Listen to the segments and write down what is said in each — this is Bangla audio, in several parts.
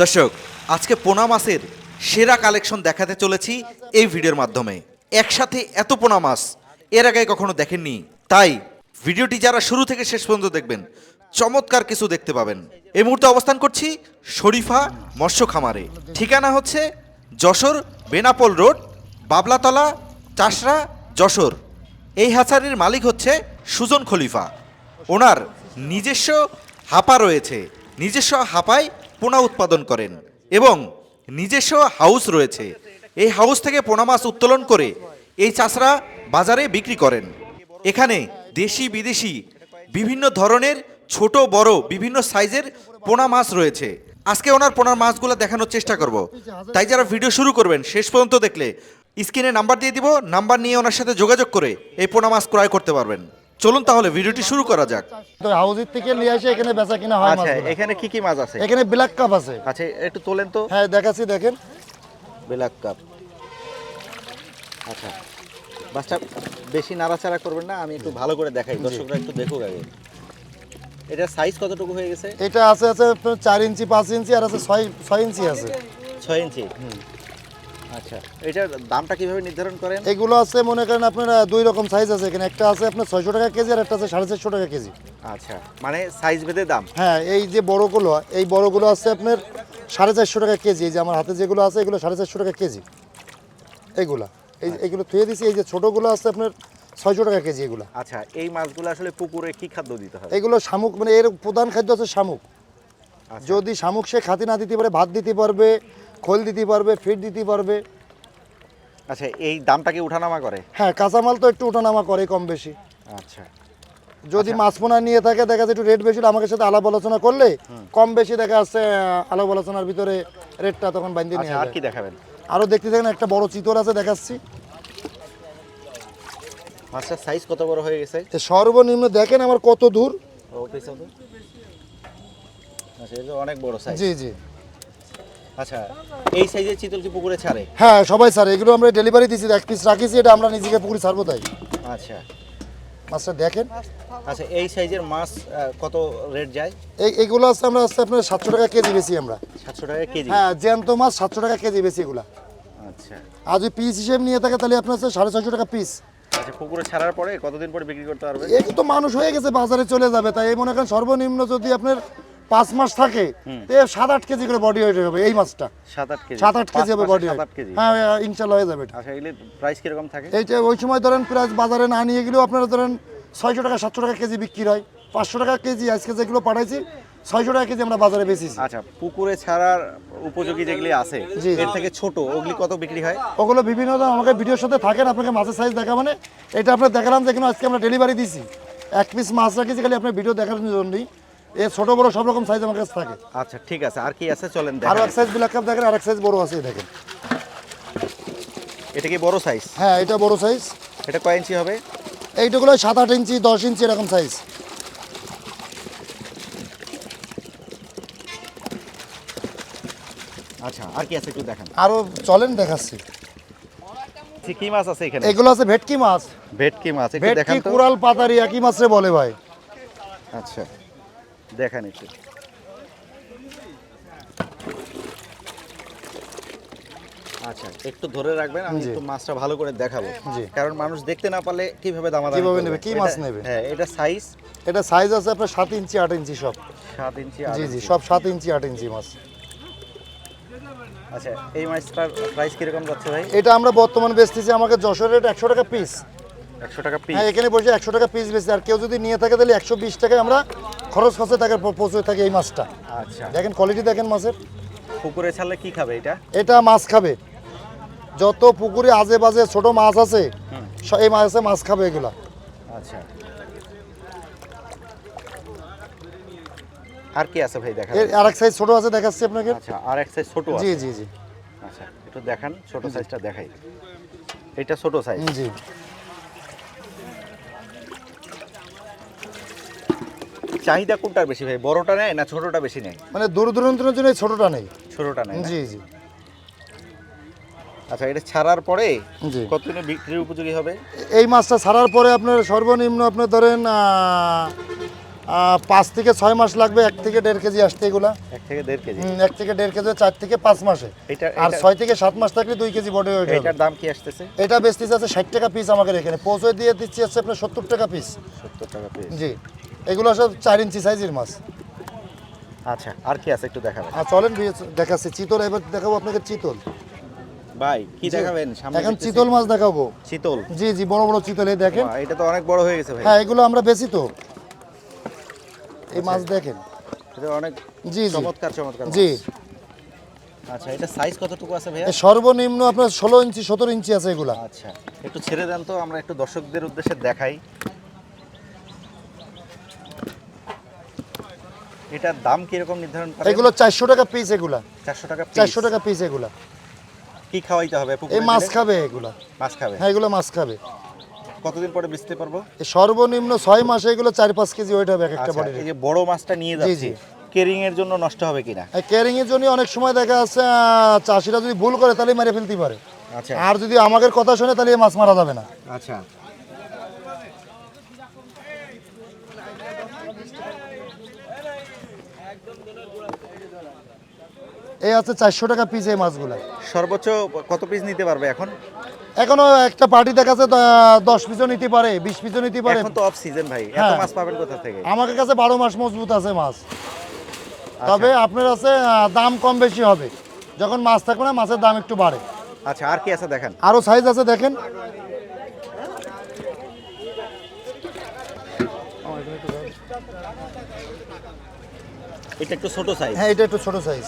দর্শক, আজকে পোনা মাছের সেরা কালেকশন দেখাতে চলেছি এই ভিডিওর মাধ্যমে। একসাথে এত পোনা মাছ, এর আগে কখনো দেখেননি। তাই ভিডিওটি যারা শুরু থেকে শেষ পর্যন্ত দেখবেন, চমৎকার কিছু দেখতে পাবেন। এই মুহূর্তে অবস্থান করছি শরীফা মৎস্য খামারে। ঠিকানা হচ্ছে যশোর বেনাপোল রোড, বাবলাতলা চাষরা যশোর। এই হাসারির মালিক হচ্ছে সুজন খলিফা। ওনার নিজস্ব হাপা রয়েছে। নিজস্ব হাপায় পোনা উৎপাদন করেন এবং নিজস্ব হাউস রয়েছে। এই হাউস থেকে পোনা মাছ উত্তোলন করে এই চাষরা বাজারে বিক্রি করেন। এখানে দেশি, বিদেশি, বিভিন্ন ধরনের ছোট, বড়, বিভিন্ন সাইজের পোনা মাছ রয়েছে। আজকে ওনার পোনার মাছগুলো দেখানোর চেষ্টা করব। তাই যারা ভিডিও শুরু করবেন, শেষ পর্যন্ত দেখলে স্ক্রিনে নাম্বার দিয়ে দিব। নাম্বার নিয়ে ওনার সাথে যোগাযোগ করে এই পোনা মাছ ক্রয় করতে পারবেন। চলুন তাহলে ভিডিওটি শুরু করা যাক। তো হাউজির থেকে নিয়ে আসে এখানে বেচা কিনা হয় আচ্ছা এখানে কি কি মাছ আছে? এখানে ব্ল্যাক কাপ আছে। আচ্ছা একটু তোলেন তো। হ্যাঁ দেখাচ্ছি দেখেন। Black cup. আচ্ছা বাসটা বেশি নাড়াচাড়া করবেন না আমি একটু ভালো করে দেখাই দর্শকরা একটু দেখুক আগে। এটা সাইজ কতটুকু হয়ে গেছে? এটা আছে আছে চার ইঞ্চি পাঁচ ইঞ্চি আর আছে ছয় ছয় ইঞ্চি আছে। ছয় ইঞ্চি আচ্ছা এটার দামটা কীভাবে নির্ধারণ করেন? এগুলো আছে মনে করেন আপনার দুই রকম সাইজ আছে এখানে। একটা আছে আপনার ছয়শো টাকা কেজি আর একটা আছে সাড়ে চারশো টাকা কেজি। আচ্ছা মানে সাইজ ভেদে দাম? হ্যাঁ এই যে বড়গুলো এই বড়গুলো আছে আপনার সাড়ে চারশো টাকা কেজি। এই যে আমার হাতে যেগুলো আছে এগুলো সাড়ে চারশো টাকা কেজি। এই এইগুলো থুয়ে দিছি এই যে ছোটোগুলো আছে আপনার ছয়শো টাকা কেজি এগুলো। আচ্ছা এই মাছগুলো আসলে পুকুরে কি খাদ্য দিতে এগুলো শামুক মানে এর প্রধান খাদ্য আছে শামুক। আচ্ছা। যদি শামুক সে খাতি না দিতে পারে ভাত দিতে পারবে খোল দিতে পারবে ফিট দিতে পারবে। আচ্ছা এই দামটা কি উঠানামা করে? হ্যাঁ কাঁচামাল তো একটু উঠানামা করে কম বেশি। আচ্ছা। যদি মাছ পোনা নিয়ে থাকে দেখা যাচ্ছে একটু রেট বেশি আমাকে সাথে আলাপ আলোচনা করলে কম বেশি দেখা যাচ্ছে আলাপ আলোচনার ভিতরে রেটটা তখন বাইন্দে নিয়ে আচ্ছা আর কি দেখাবেন? আরও দেখতে থাকেন একটা বড় চিতর আছে দেখাচ্ছি। মাছটার সাইজ কত বড় হয়ে গেছে? সর্বনিম্ন দেখেন আমার কত দূর। আচ্ছা অনেক বড় সাইজ জি জি। আচ্ছা এই সাইজের চিতল কি পুকুরে ছাড়ে? হ্যাঁ সবাই স্যার এগুলো আমরা ডেলিভারি দিচ্ছি এক পিস রাখিছি এটা আমরা নিজেকে পুকুরি ছাড়বো তাই। আচ্ছা। মাছটা দেখেন। আচ্ছা এই সাইজের মাছ কত রেট যায়? এই এইগুলো আছে আমরা আছে আপনার সাতশো টাকা কেজি বেশি আমরা। সাতশো টাকা কেজি? হ্যাঁ জ্যান্ত মাছ সাতশো টাকা কেজি বেশি এগুলা। আচ্ছা। আর যদি পিস হিসেবে নিয়ে থাকে তাহলে আপনার হচ্ছে সাড়ে ছয়শো টাকা পিস আচ্ছা পুকুরে ছাড়ার পরে কতদিন পরে বিক্রি করতে পারবে এই তো মানুষ হয়ে গেছে বাজারে চলে যাবে। তাই এই মনে করেন সর্বনিম্ন যদি আপনার পাঁচ মাস থাকে সাত আট কেজি করে বডি ওয়েট হবে এই মাছটা। সাত আট কেজি? সাত আট কেজি হবে বডি হ্যাঁ হ্যাঁ, ইনশাল্লাহ হয়ে যাবে এটা। আচ্ছা প্রাইস কীরকম থাকে? এইটা ওই সময় ধরেন প্রায় বাজারে না নিয়ে গেলেও আপনারা ধরেন ছয়শো টাকা সাতশো টাকা কেজি বিক্রি হয়। পাঁচশো টাকা কেজি আজকে যেগুলো পাঠাইছি ছয়শো টাকা কেজি আমরা বাজারে বেচেছি। আচ্ছা পুকুরে ছাড়ার উপযোগী যেগুলি আছে। এর থেকে ছোট ওগুলি কত বিক্রি হয়? ওগুলো বিভিন্ন ধরনের আমাকে ভিডিওর সাথে থাকেন আপনাকে মাছের সাইজ দেখা মানে এটা আপনার দেখালাম যে আজকে আমরা ডেলিভারি দিছি। এক পিস মাছ রাখিছি খালি আপনার ভিডিও দেখার জন্যই। এ ছোট বড় সব রকম সাইজ আমার কাছে থাকে। আচ্ছা ঠিক আছে। আর কি আছে? চলেন দেখেন। এক সাইজ ব্ল্যাক কাপ দেখেন আর এক সাইজ বড় আছে দেখেন। এটা কি বড় সাইজ হ্যাঁ এটা বড় সাইজ এটা কয় ইঞ্চি হবে? এইটুকুলো সাত আট ইঞ্চি দশ ইঞ্চি এরকম সাইজ আচ্ছা আর কি আছে একটু দেখেন। আরও চলেন দেখাচ্ছি। কি মাছ আছে এখানে? এগুলো আছে ভেটকি মাছ। ভেটকি মাছ একটু দেখান তো। কুড়াল পাতারি একই মাছরে বলে ভাই? আচ্ছা। দেখান একটু। আচ্ছা একটু ধরে রাখবেন আমি একটু মাছটা ভালো করে দেখাবো। কারণ মানুষ দেখতে না পারলে কীভাবে দামাদামি কীভাবে নেবে? কি মাছ নেবে? হ্যাঁ এটা সাইজ এটা সাইজ আছে আপনার সাত ইঞ্চি আট ইঞ্চি সব। সাত ইঞ্চি আট জি জি সব সাত ইঞ্চি আট ইঞ্চি মাছ। আচ্ছা এই মাছটার প্রাইস কীরকম যাচ্ছে ভাই? এটা আমরা বর্তমান বেচতেছি আমাকে যশোর রেট একশো টাকা পিস একশো টাকা পিস হ্যাঁ এখানে বসে একশো টাকা পিস বেশি আর কেউ যদি নিয়ে থাকে তাহলে একশো বিশ টাকায় আমরা খরচ খরচে টাকা পৌঁছে থাকে এই মাছটা। আচ্ছা। দেখেন কোয়ালিটি দেখেন মাছের। পুকুরে ছাড়লে কি খাবে এটা? এটা মাছ খাবে। যত পুকুরে আজে বাজে ছোট মাছ আছে এই মাছে মাছ খাবে এগুলা। আচ্ছা। আর কি আছে ভাই দেখা এর আরেক সাইজ ছোট আছে দেখাচ্ছি আপনাকে। আচ্ছা আর এক সাইজ ছোট আছে? জি জি। জি আচ্ছা একটু দেখান ছোট সাইজটা দেখাই। এটা ছোট সাইজ জি। চাহিদা কোনটার বেশি ভাই? বড়টা নেয় না ছোটটা বেশি নেয়? মানে দূর দূরান্তের জন্য ছোটটা নেই। ছোটটা নেয় না? জি জি। আচ্ছা এটা ছাড়ার পরে জি। কতদিনে বিক্রির উপযোগী হবে? এই মাছটা ছাড়ার পরে আপনার সর্বনিম্ন আপনার ধরেন পাঁচ থেকে ছয় মাস লাগবে এক থেকে দেড় কেজি আসতে এগুলা। এক থেকে দেড় কেজি? এক থেকে দেড় কেজি চার থেকে পাঁচ মাসে। এটা আর ছয় থেকে সাত মাস থাকলে দুই কেজি বডি ওয়েট হবে এটার দাম কি আসতেছে? এটা বেচতেছে আছে ষাট টাকা পিস আমাদের এখানে। পৌঁছে দিয়ে দিচ্ছি আছে আপনার সত্তর টাকা পিস সত্তর টাকা পিস জি। এগুলো সব চার ইঞ্চি সাইজের মাছ। আচ্ছা আর কি আছে একটু দেখাবেন? আর চলেন দেখাচ্ছি। চিতল এবার দেখাবো আপনাকে চিতল। ভাই কি দেখাবেন? সামনে এখন চিতল মাছ দেখাবো। চিতল? জি জি বড় বড় চিতল এই দেখেন। এটা তো অনেক বড় হয়ে গেছে ভাই। হ্যাঁ এগুলো আমরা বেশি তো। এই মাছ দেখেন। এটা অনেক জি জি। চমৎকার চমৎকার জি। আচ্ছা এটা সাইজ কতটুকু আছে ভাইয়া? সর্বনিম্ন আপনার ষোলো ইঞ্চি সতেরো ইঞ্চি আছে এগুলা। আচ্ছা একটু ছেড়ে দেন তো আমরা একটু দর্শকদের উদ্দেশ্যে দেখাই। এটার দাম কীরকম নির্ধারণ করে? এগুলো চারশো টাকা পিস এগুলা। চারশো টাকা। চারশো টাকা পিস এগুলা। কি খাওয়াইতে হবে? এই মাছ খাবে এগুলা। মাছ খাবে? হ্যাঁ এগুলো মাছ খাবে। কতদিন পরে বেচতে পারব এ সর্বনিম্ন ছয় মাসে এগুলো চার পাঁচ কেজি ওয়েট হবে এক একটা আচ্ছা এই যে বড় মাছটা নিয়ে যাচ্ছি। কেরিং এর জন্য নষ্ট হবে কিনা? ক্যারিং এর জন্য অনেক সময় দেখা যাচ্ছে চাষিরা যদি ভুল করে তাহলে মেরে ফেলতে পারে। আচ্ছা। আর যদি আমাদের কথা শুনে তাহলে মাছ মারা যাবে না। আচ্ছা। এই আছে চারশো টাকা পিস এই মাছগুলা। সর্বোচ্চ কত পিস নিতে পারবে এখন? এখনও একটা পার্টি দেখাচ্ছে দ- দশ পিসও নিতে পারে বিশ পিসও নিতে পারে। এখন তো অফ সিজন ভাই এত হ্যাঁ। মাছ পাবেন কোথা থেকে? আমাদের কাছে বারো মাস মজবুত আছে মাছ। আচ্ছা। তবে আপনার আছে দাম কম বেশি হবে। যখন মাছ থাকবে না মাছের দাম একটু বাড়ে। আচ্ছা আর কি আছে দেখেন? আরও সাইজ আছে দেখেন। এটা একটু ছোট সাইজ হ্যাঁ এটা একটু ছোট সাইজ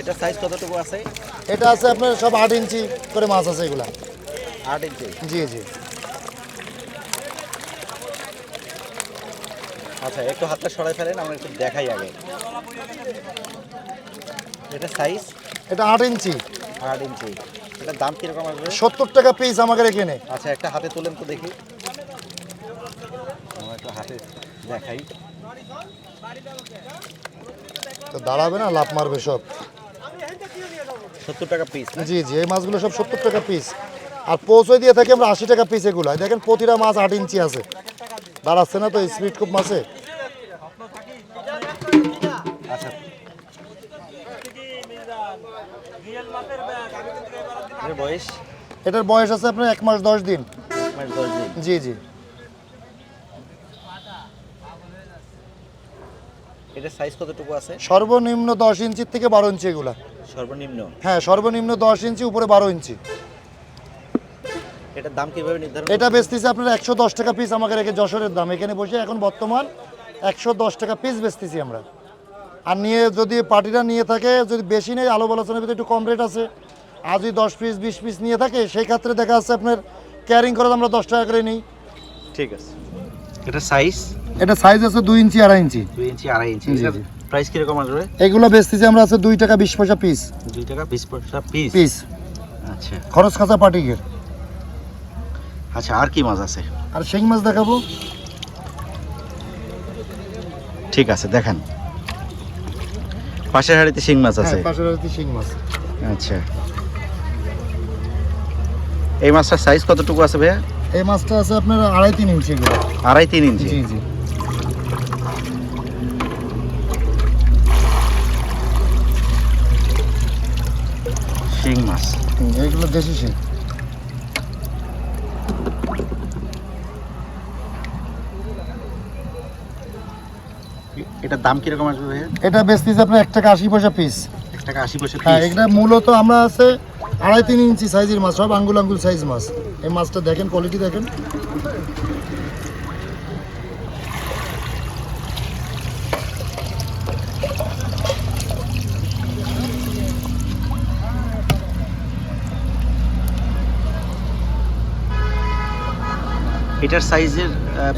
এটা সাইজ কতটুকু আছে? এটা আছে আপনার সব আট ইঞ্চি করে মাছ আছে এগুলা। আট ইঞ্চি? জি জি। আচ্ছা একটু হাতটা সরাই ফেলেন আমরা একটু দেখাই আগে। এটা সাইজ এটা আট ইঞ্চি। আট ইঞ্চি। এটার দাম কীরকম আসবে? সত্তর টাকা পিস আমাদের এখানে আচ্ছা একটা হাতে তুলেন তো দেখি। আমরা একটু হাতে দেখাই। তো দাঁড়াবে না লাভ মারবে সব। সত্তর টাকা পিস জি জি এই মাছগুলো সব সত্তর টাকা পিস আর পৌঁছে দিয়ে থাকি আমরা আশি টাকা পিস এগুলো। দেখেন প্রতিটা মাছ আট ইঞ্চি আছে। দাঁড়াচ্ছে না তো স্পিড খুব মাছে। আচ্ছা। এটার বয়স আছে আপনার এক মাস দশ দিন। জি জি। এটার সাইজ কতটুকু আছে? সর্বনিম্ন দশ ইঞ্চির থেকে বারো ইঞ্চি এগুলা। সর্বনিম্ন? হ্যাঁ সর্বনিম্ন দশ ইঞ্চি উপরে বারো ইঞ্চি। এটার দাম কীভাবে নির্ধারণ এটা বেচতেছে আপনার একশো দশ টাকা পিস আমাকে রেখে যশোরের দাম। এখানে বসে এখন বর্তমান একশো দশ টাকা পিস বেচতেছি আমরা। আর নিয়ে যদি পার্টিরা নিয়ে থাকে যদি বেশি নেই আলো আলোচনার ভিতরে একটু কম রেট আছে। আর যদি দশ পিস বিশ পিস নিয়ে থাকে সেই ক্ষেত্রে দেখা যাচ্ছে আপনার ক্যারিং করে আমরা দশ টাকা করে নিই। ঠিক আছে। এটা সাইজ এটা সাইজ আছে দুই ইঞ্চি আড়াই ইঞ্চি। দুই ইঞ্চি আড়াই ইঞ্চি। প্রাইস কীরকম আসবে? এগুলো বেচতেছি আমরা আছে দুই টাকা বিশ পয়সা পিস দুই টাকা বিশ পয়সা পিস পিস আচ্ছা। খরচ খাঁচা পাটিকের আচ্ছা আর কি মাছ আছে? আর শিং মাছ দেখাবো। ঠিক আছে দেখেন। পাশের হাড়িতে শিং মাছ আছে। হ্যাঁ পাশের বাড়িতে শিং মাছ। আচ্ছা। এই মাছটার সাইজ কতটুকু আছে ভাইয়া? এই মাছটা আছে আপনার আড়াই তিন ইঞ্চি আড়াই তিন ইঞ্চি। জি জি। শিং মাছ। এগুলো দেশি শিং। এটার দাম কীরকম আসবে ভাইয়া? এটা বেচতেছি আপনার এক টাকা আশি পয়সা পিস এক টাকা আশি পয়সা হ্যাঁ এটা মূলত আমরা আছে আড়াই তিন ইঞ্চি সাইজের মাছ সব আঙ্গুল আঙ্গুল সাইজ মাছ। এই মাছটা দেখেন কোয়ালিটি দেখেন। এটার সাইজের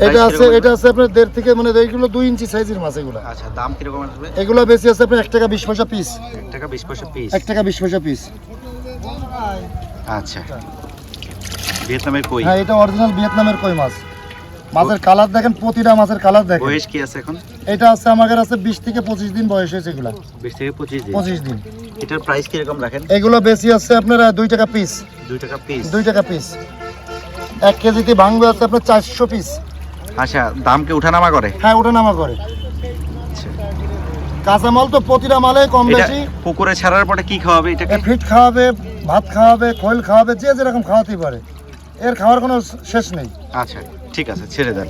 এটা আছে এটা আছে আপনার দেড় থেকে মানে এইগুলো দুই ইঞ্চি সাইজের মাছ এগুলো। আচ্ছা দাম কীরকম আসবে? এগুলো বেশি আছে আপনার এক টাকা বিশ পয়সা পিস এক টাকা বিশ পয়সা পিস এক টাকা বিশ পয়সা পিস আচ্ছা। ভিয়েতনামের কই? হ্যাঁ এটা অরিজিনাল ভিয়েতনামের কই মাছ? মাছের কালার দেখেন প্রতিটা মাছের কালার দেখেন। বয়স কি আছে এখন? এটা আছে আমাদের আছে বিশ থেকে পঁচিশ দিন বয়স হয়েছে এগুলা। বিশ থেকে পঁচিশ দিন। পঁচিশ দিন। এটার প্রাইস কীরকম রাখেন? এগুলো বেশি আছে আপনার আহ, দুই টাকা পিস দুই টাকা পিস দুই টাকা পিস এক কেজিতে ভাঙবে আছে আপনার চারশো পিস আচ্ছা দাম কি উঠানামা করে? হ্যাঁ ওটা নামা করে কাঁচামাল তো প্রতিটা মালে কম বেশি। পুকুরে ছাড়ার পরে কি খাওয়াবে এটাকে ফিট খাওয়াবে ভাত খাওয়াবে খোল খাওয়াবে যে যেরকম খাওয়াতেই পারে। এর খাওয়ার কোনো শেষ নেই। আচ্ছা ঠিক আছে ছেড়ে দেন।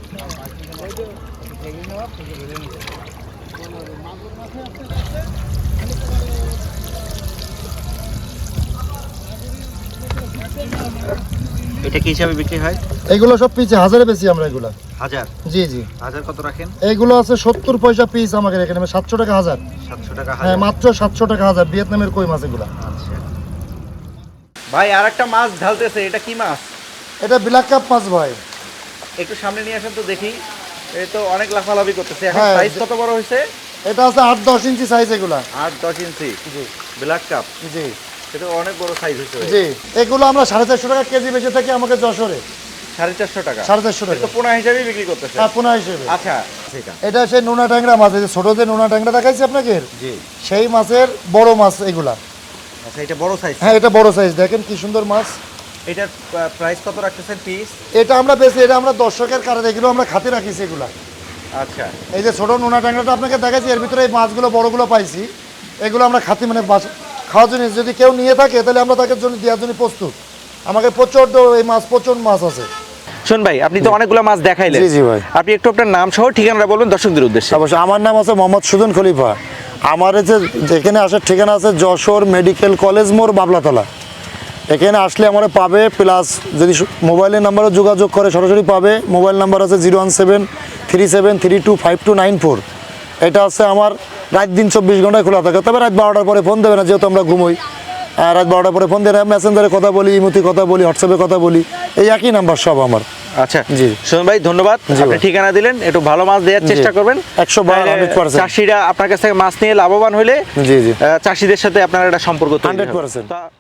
এটা কি হিসাবে বিক্রি হয়? এইগুলো সব পিছে হাজারে বেশি আমরা এগুলো। হাজার? জি জি। হাজার কত রাখেন? এইগুলো আছে সত্তর পয়সা পিস আমাদের এখানে সাতশো টাকা হাজার। সাতশো টাকা হ্যাঁ মাত্র সাতশো টাকা হাজার ভিয়েতনামের কই মাছ এগুলো? আচ্ছা। ভাই আর একটা মাছ ঢালতেছে এটা কি মাছ? এটা ব্ল্যাক কাপ মাছ ভাই। একটু সামনে নিয়ে আসেন তো দেখি। এই তো অনেক লাফালাফি করতেছে। এখন হ্যাঁ, সাইজ কত বড় হয়েছে? এটা আছে আট দশ ইঞ্চি সাইজ এগুলা। আট দশ ইঞ্চি। জি। ব্ল্যাক কাপ জি। এটা অনেক বড় সাইজ হয়েছে ভাই। জি এগুলো আমরা সাড়ে চারশো টাকা কেজি বেঁচে থাকি আমাকে যশোরে। সাড়ে চারশো টাকা? সাড়ে চারশো টাকা। পোনা হিসাবেই বিক্রি করতেছে? হ্যাঁ পোনা হিসেবে। আচ্ছা এটা সেই নোনা ট্যাংরা মাছ এই যে ছোট যে নোনা ট্যাংরা দেখাইছি আপনাকে? জি। সেই মাছের বড় মাছ এগুলা। আচ্ছা এটা বড় সাইজ হ্যাঁ এটা বড় সাইজ দেখেন কি সুন্দর মাছ। এটার প্রাইস কত রাখতেছেন পিস এটা আমরা বেশি এটা আমরা দর্শকের কারণে এগুলো আমরা খাতে রাখিছি এগুলা আচ্ছা। এই যে ছোট নোনা ট্যাংরাটা আপনাকে দেখাচ্ছি এর ভিতরে এই মাছগুলো বড়গুলো পাইছি। এগুলো আমরা খাতি মানে খাওয়ার জিনিস যদি কেউ নিয়ে থাকে তাহলে আমরা তাকে জন্য দেওয়ার জন্য প্রস্তুত। আমাকে প্রচণ্ড এই মাছ প্রচণ্ড মাছ আছে। শোন ভাই আপনি তো অনেকগুলো মাছ দেখাইলেন। জি, জি ভাই। আপনি একটু আপনার নাম সহ ঠিকানাটা বলবেন দর্শকদের উদ্দেশ্যে। অবশ্যই আমার নাম আছে মোহাম্মদ সুজন খলিফা। আমার যে যেখানে আসার ঠিকানা আছে যশোর মেডিকেল কলেজ মোড় বাবলাতলা। এখানে আসলে আমার পাবে প্লাস যদি মোবাইলের নাম্বারও যোগাযোগ করে সরাসরি পাবে। মোবাইল নাম্বার আছে zero one seven three seven three two five two nine four এটা হচ্ছে আমার রাত দিন চব্বিশ ঘন্টায় খোলা থাকে। তবে রাত বারোটার পরে ফোন দেবে না যেহেতু আমরা ঘুমোই। আর রাত বারোটার পরে ফোন দেবে মেসেঞ্জারে কথা বলি ইমুতি কথা বলি হোয়াটসঅ্যাপে কথা বলি এই একই নাম্বার সব আমার। আচ্ছা জি। শোন ভাই ধন্যবাদ। আপনি ঠিকানা দিলেন একটু ভালো মাছ দেওয়ার চেষ্টা করবেন। 100 বার, তাহলে 100% চাষিরা আপনার কাছ থেকে মাছ নিয়ে লাভবান হলে জি জি। চাষিদের সাথে আপনার একটা সম্পর্ক হান্ড্রেড হবে। 100% তা-